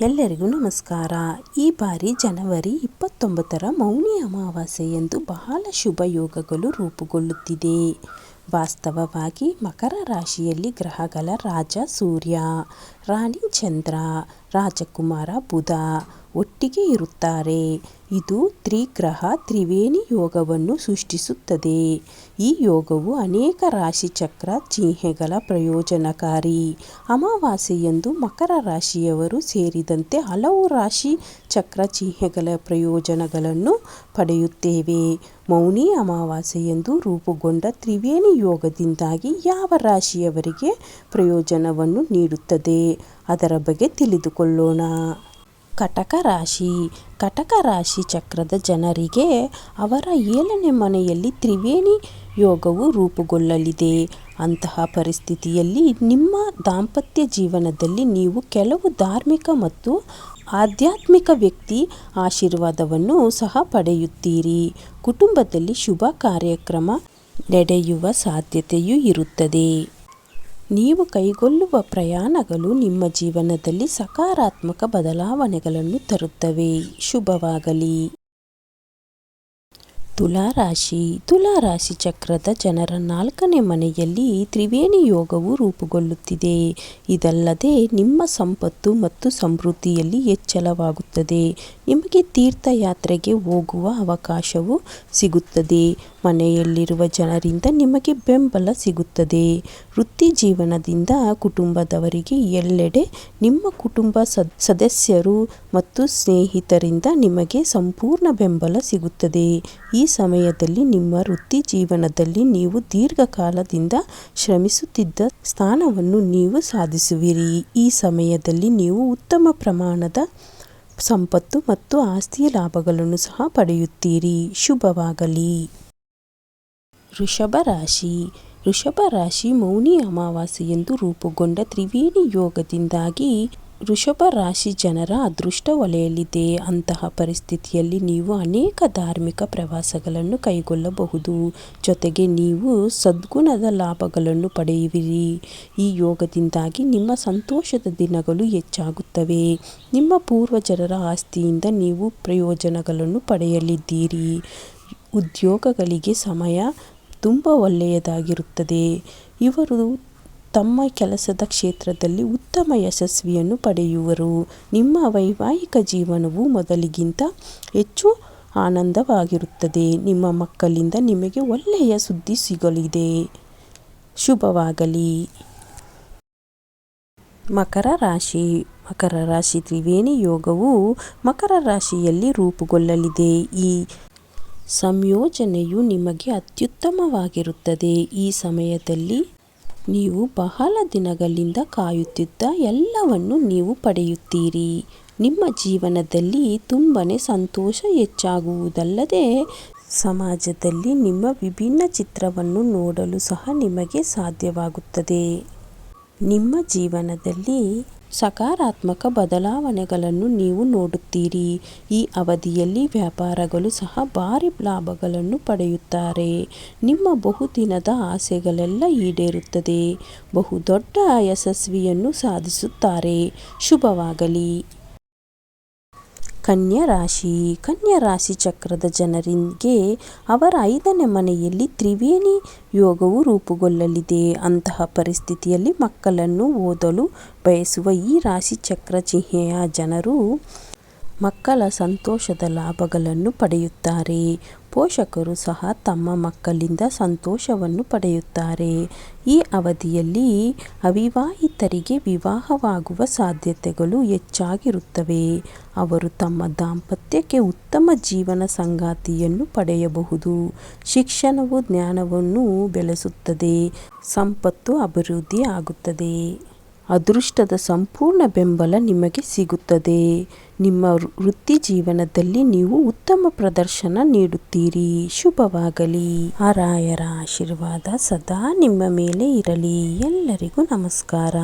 ಎಲ್ಲರಿಗೂ ನಮಸ್ಕಾರ. ಈ ಬಾರಿ ಜನವರಿ ಇಪ್ಪತ್ತೊಂಬತ್ತರ ಮೌನಿ ಅಮಾವಾಸ್ಯೆಯಂದು ಬಹಳ ಶುಭ ಯೋಗಗಳು ರೂಪುಗೊಳ್ಳುತ್ತಿದೆ. ವಾಸ್ತವವಾಗಿ ಮಕರ ರಾಶಿಯಲ್ಲಿ ಗ್ರಹಗಳ ರಾಜ ಸೂರ್ಯ, ರಾಣಿ ಚಂದ್ರ, ರಾಜಕುಮಾರ ಬುಧ ಒಟ್ಟಿಗೆ ಇರುತ್ತಾರೆ. ಇದು ತ್ರಿಗ್ರಹ ತ್ರಿವೇಣಿ ಯೋಗವನ್ನು ಸೃಷ್ಟಿಸುತ್ತದೆ. ಈ ಯೋಗವು ಅನೇಕ ರಾಶಿ ಚಕ್ರ ಚಿಹ್ನೆಗಳ ಪ್ರಯೋಜನಕಾರಿ. ಅಮಾವಾಸ್ಯೆಯಂದು ಮಕರ ರಾಶಿಯವರು ಸೇರಿದಂತೆ ಹಲವು ರಾಶಿ ಚಕ್ರ ಚಿಹ್ನೆಗಳ ಪ್ರಯೋಜನಗಳನ್ನು ಪಡೆಯುತ್ತೇವೆ. ಮೌನಿ ಅಮಾವಾಸ್ಯೆಯಂದು ರೂಪುಗೊಂಡ ತ್ರಿವೇಣಿ ಯೋಗದಿಂದಾಗಿ ಯಾವ ರಾಶಿಯವರಿಗೆ ಪ್ರಯೋಜನವನ್ನು ನೀಡುತ್ತದೆ? ಅದರ ಬಗ್ಗೆ ತಿಳಿದುಕೊಳ್ಳೋಣ. ಕಟಕ ರಾಶಿ. ಕಟಕ ರಾಶಿ ಚಕ್ರದ ಜನರಿಗೆ ಅವರ ಏಳನೇ ಮನೆಯಲ್ಲಿ ತ್ರಿವೇಣಿ ಯೋಗವು ರೂಪುಗೊಳ್ಳಲಿದೆ. ಅಂತಹ ಪರಿಸ್ಥಿತಿಯಲ್ಲಿ ನಿಮ್ಮ ದಾಂಪತ್ಯ ಜೀವನದಲ್ಲಿ ನೀವು ಕೆಲವು ಧಾರ್ಮಿಕ ಮತ್ತು ಆಧ್ಯಾತ್ಮಿಕ ವ್ಯಕ್ತಿ ಆಶೀರ್ವಾದವನ್ನು ಸಹ ಪಡೆಯುತ್ತೀರಿ. ಕುಟುಂಬದಲ್ಲಿ ಶುಭ ಕಾರ್ಯಕ್ರಮ ನಡೆಯುವ ಸಾಧ್ಯತೆಯೂ ಇರುತ್ತದೆ. ನೀವು ಕೈಗೊಳ್ಳುವ ಪ್ರಯಾಣಗಳು ನಿಮ್ಮ ಜೀವನದಲ್ಲಿ ಸಕಾರಾತ್ಮಕ ಬದಲಾವಣೆಗಳನ್ನು ತರುತ್ತವೆ. ಶುಭವಾಗಲಿ. ತುಲಾರಾಶಿ. ತುಲಾರಾಶಿ ಚಕ್ರದ ಜನರ ನಾಲ್ಕನೇ ಮನೆಯಲ್ಲಿ ತ್ರಿವೇಣಿ ಯೋಗವು ರೂಪುಗೊಳ್ಳುತ್ತಿದೆ. ಇದಲ್ಲದೆ ನಿಮ್ಮ ಸಂಪತ್ತು ಮತ್ತು ಸಮೃದ್ಧಿಯಲ್ಲಿ ಹೆಚ್ಚಳವಾಗುತ್ತದೆ. ನಿಮಗೆ ತೀರ್ಥಯಾತ್ರೆಗೆ ಹೋಗುವ ಅವಕಾಶವು ಸಿಗುತ್ತದೆ. ಮನೆಯಲ್ಲಿರುವ ಜನರಿಂದ ನಿಮಗೆ ಬೆಂಬಲ ಸಿಗುತ್ತದೆ. ವೃತ್ತಿ ಜೀವನದಿಂದ ಕುಟುಂಬದವರಿಗೆ ಎಲ್ಲೆಡೆ ನಿಮ್ಮ ಕುಟುಂಬ ಸದಸ್ಯರು ಮತ್ತು ಸ್ನೇಹಿತರಿಂದ ನಿಮಗೆ ಸಂಪೂರ್ಣ ಬೆಂಬಲ ಸಿಗುತ್ತದೆ. ಈ ಸಮಯದಲ್ಲಿ ನಿಮ್ಮ ವೃತ್ತಿ ಜೀವನದಲ್ಲಿ ನೀವು ದೀರ್ಘಕಾಲದಿಂದ ಶ್ರಮಿಸುತ್ತಿದ್ದ ಸ್ಥಾನವನ್ನು ನೀವು ಸಾಧಿಸುವಿರಿ. ಈ ಸಮಯದಲ್ಲಿ ನೀವು ಉತ್ತಮ ಪ್ರಮಾಣದ ಸಂಪತ್ತು ಮತ್ತು ಆಸ್ತಿಯ ಲಾಭಗಳನ್ನು ಸಹ ಪಡೆಯುತ್ತೀರಿ. ಶುಭವಾಗಲಿ. ವೃಷಭ ರಾಶಿ. ವೃಷಭ ರಾಶಿ ಮೌನಿ ಅಮಾವಾಸ್ಯೆಯಂದು ರೂಪುಗೊಂಡ ತ್ರಿವೇಣಿ ಯೋಗದಿಂದಾಗಿ ವೃಷಭ ರಾಶಿ ಜನರ ಅದೃಷ್ಟ ಒಲೆಯಲಿದೆ ಅಂತಹ ಪರಿಸ್ಥಿತಿಯಲ್ಲಿ ನೀವು ಅನೇಕ ಧಾರ್ಮಿಕ ಪ್ರವಾಸಗಳನ್ನು ಕೈಗೊಳ್ಳಬಹುದು. ಜೊತೆಗೆ ನೀವು ಸದ್ಗುಣದ ಲಾಭಗಳನ್ನು ಪಡೆಯುವಿರಿ. ಈ ಯೋಗದಿಂದಾಗಿ ನಿಮ್ಮ ಸಂತೋಷದ ದಿನಗಳು ಹೆಚ್ಚಾಗುತ್ತವೆ. ನಿಮ್ಮ ಪೂರ್ವಜರ ಆಸ್ತಿಯಿಂದ ನೀವು ಪ್ರಯೋಜನಗಳನ್ನು ಪಡೆಯಲಿದ್ದೀರಿ. ಉದ್ಯೋಗಗಳಿಗೆ ಸಮಯ ತುಂಬ ಒಳ್ಳೆಯದಾಗಿರುತ್ತದೆ. ಇವರು ತಮ್ಮ ಕೆಲಸದ ಕ್ಷೇತ್ರದಲ್ಲಿ ಉತ್ತಮ ಯಶಸ್ವಿಯನ್ನು ಪಡೆಯುವರು. ನಿಮ್ಮ ವೈವಾಹಿಕ ಜೀವನವು ಮೊದಲಿಗಿಂತ ಹೆಚ್ಚು ಆನಂದವಾಗಿರುತ್ತದೆ. ನಿಮ್ಮ ಮಕ್ಕಳಿಂದ ನಿಮಗೆ ಒಳ್ಳೆಯ ಸುದ್ದಿ ಸಿಗಲಿದೆ. ಶುಭವಾಗಲಿ. ಮಕರ ರಾಶಿ. ಮಕರ ರಾಶಿ ತ್ರಿವೇಣಿ ಯೋಗವು ಮಕರ ರಾಶಿಯಲ್ಲಿ ರೂಪುಗೊಳ್ಳಲಿದೆ. ಈ ಸಂಯೋಜನೆಯು ನಿಮಗೆ ಅತ್ಯುತ್ತಮವಾಗಿರುತ್ತದೆ. ಈ ಸಮಯದಲ್ಲಿ ನೀವು ಬಹಳ ದಿನಗಳಿಂದ ಕಾಯುತ್ತಿದ್ದ ಎಲ್ಲವನ್ನು ನೀವು ಪಡೆಯುತ್ತೀರಿ. ನಿಮ್ಮ ಜೀವನದಲ್ಲಿ ತುಂಬಾ ಸಂತೋಷ ಹೆಚ್ಚಾಗುವುದಲ್ಲದೆ, ಸಮಾಜದಲ್ಲಿ ನಿಮ್ಮ ವಿಭಿನ್ನ ಚಿತ್ರವನ್ನು ನೋಡಲು ಸಹ ನಿಮಗೆ ಸಾಧ್ಯವಾಗುತ್ತದೆ. ನಿಮ್ಮ ಜೀವನದಲ್ಲಿ ಸಕಾರಾತ್ಮಕ ಬದಲಾವಣೆಗಳನ್ನು ನೀವು ನೋಡುತ್ತೀರಿ. ಈ ಅವಧಿಯಲ್ಲಿ ವ್ಯಾಪಾರಗಳು ಸಹ ಭಾರಿ ಲಾಭಗಳನ್ನು ಪಡೆಯುತ್ತಾರೆ. ನಿಮ್ಮ ಬಹುದಿನದ ಆಸೆಗಳೆಲ್ಲ ಈಡೇರುತ್ತದೆ. ಬಹುದೊಡ್ಡ ಯಶಸ್ವಿಯನ್ನು ಸಾಧಿಸುತ್ತಾರೆ. ಶುಭವಾಗಲಿ. ಕನ್ಯಾ ರಾಶಿ ಕನ್ಯಾ ರಾಶಿ ಚಕ್ರದ ಜನರಿಗೆ ಅವರ ಐದನೇ ಮನೆಯಲ್ಲಿ ತ್ರಿವೇಣಿ ಯೋಗವು ರೂಪುಗೊಳ್ಳಲಿದೆ. ಅಂತಹ ಪರಿಸ್ಥಿತಿಯಲ್ಲಿ ಮಕ್ಕಳನ್ನು ಓದಲು ಬಯಸುವ ಈ ರಾಶಿ ಚಕ್ರ ಚಿಹ್ನೆಯ ಜನರು ಮಕ್ಕಳ ಸಂತೋಷದ ಲಾಭಗಳನ್ನು ಪಡೆಯುತ್ತಾರೆ. ಪೋಷಕರು ಸಹ ತಮ್ಮ ಮಕ್ಕಳಿಂದ ಸಂತೋಷವನ್ನು ಪಡೆಯುತ್ತಾರೆ. ಈ ಅವಧಿಯಲ್ಲಿ ಅವಿವಾಹಿತರಿಗೆ ವಿವಾಹವಾಗುವ ಸಾಧ್ಯತೆಗಳು ಹೆಚ್ಚಾಗಿರುತ್ತವೆ. ಅವರು ತಮ್ಮ ದಾಂಪತ್ಯಕ್ಕೆ ಉತ್ತಮ ಜೀವನ ಸಂಗಾತಿಯನ್ನು ಪಡೆಯಬಹುದು. ಶಿಕ್ಷಣವು ಜ್ಞಾನವನ್ನು ಬೆಳೆಸುತ್ತದೆ. ಸಂಪತ್ತು ಅಭಿವೃದ್ಧಿ ಆಗುತ್ತದೆ ಅದೃಷ್ಟದ ಸಂಪೂರ್ಣ ಬೆಂಬಲ ನಿಮಗೆ ಸಿಗುತ್ತದೆ. ನಿಮ್ಮ ವೃತ್ತಿ ಜೀವನದಲ್ಲಿ ನೀವು ಉತ್ತಮ ಪ್ರದರ್ಶನ ನೀಡುತ್ತೀರಿ. ಶುಭವಾಗಲಿ. ಆ ಆಶೀರ್ವಾದ ಸದಾ ನಿಮ್ಮ ಮೇಲೆ ಇರಲಿ. ಎಲ್ಲರಿಗೂ ನಮಸ್ಕಾರ.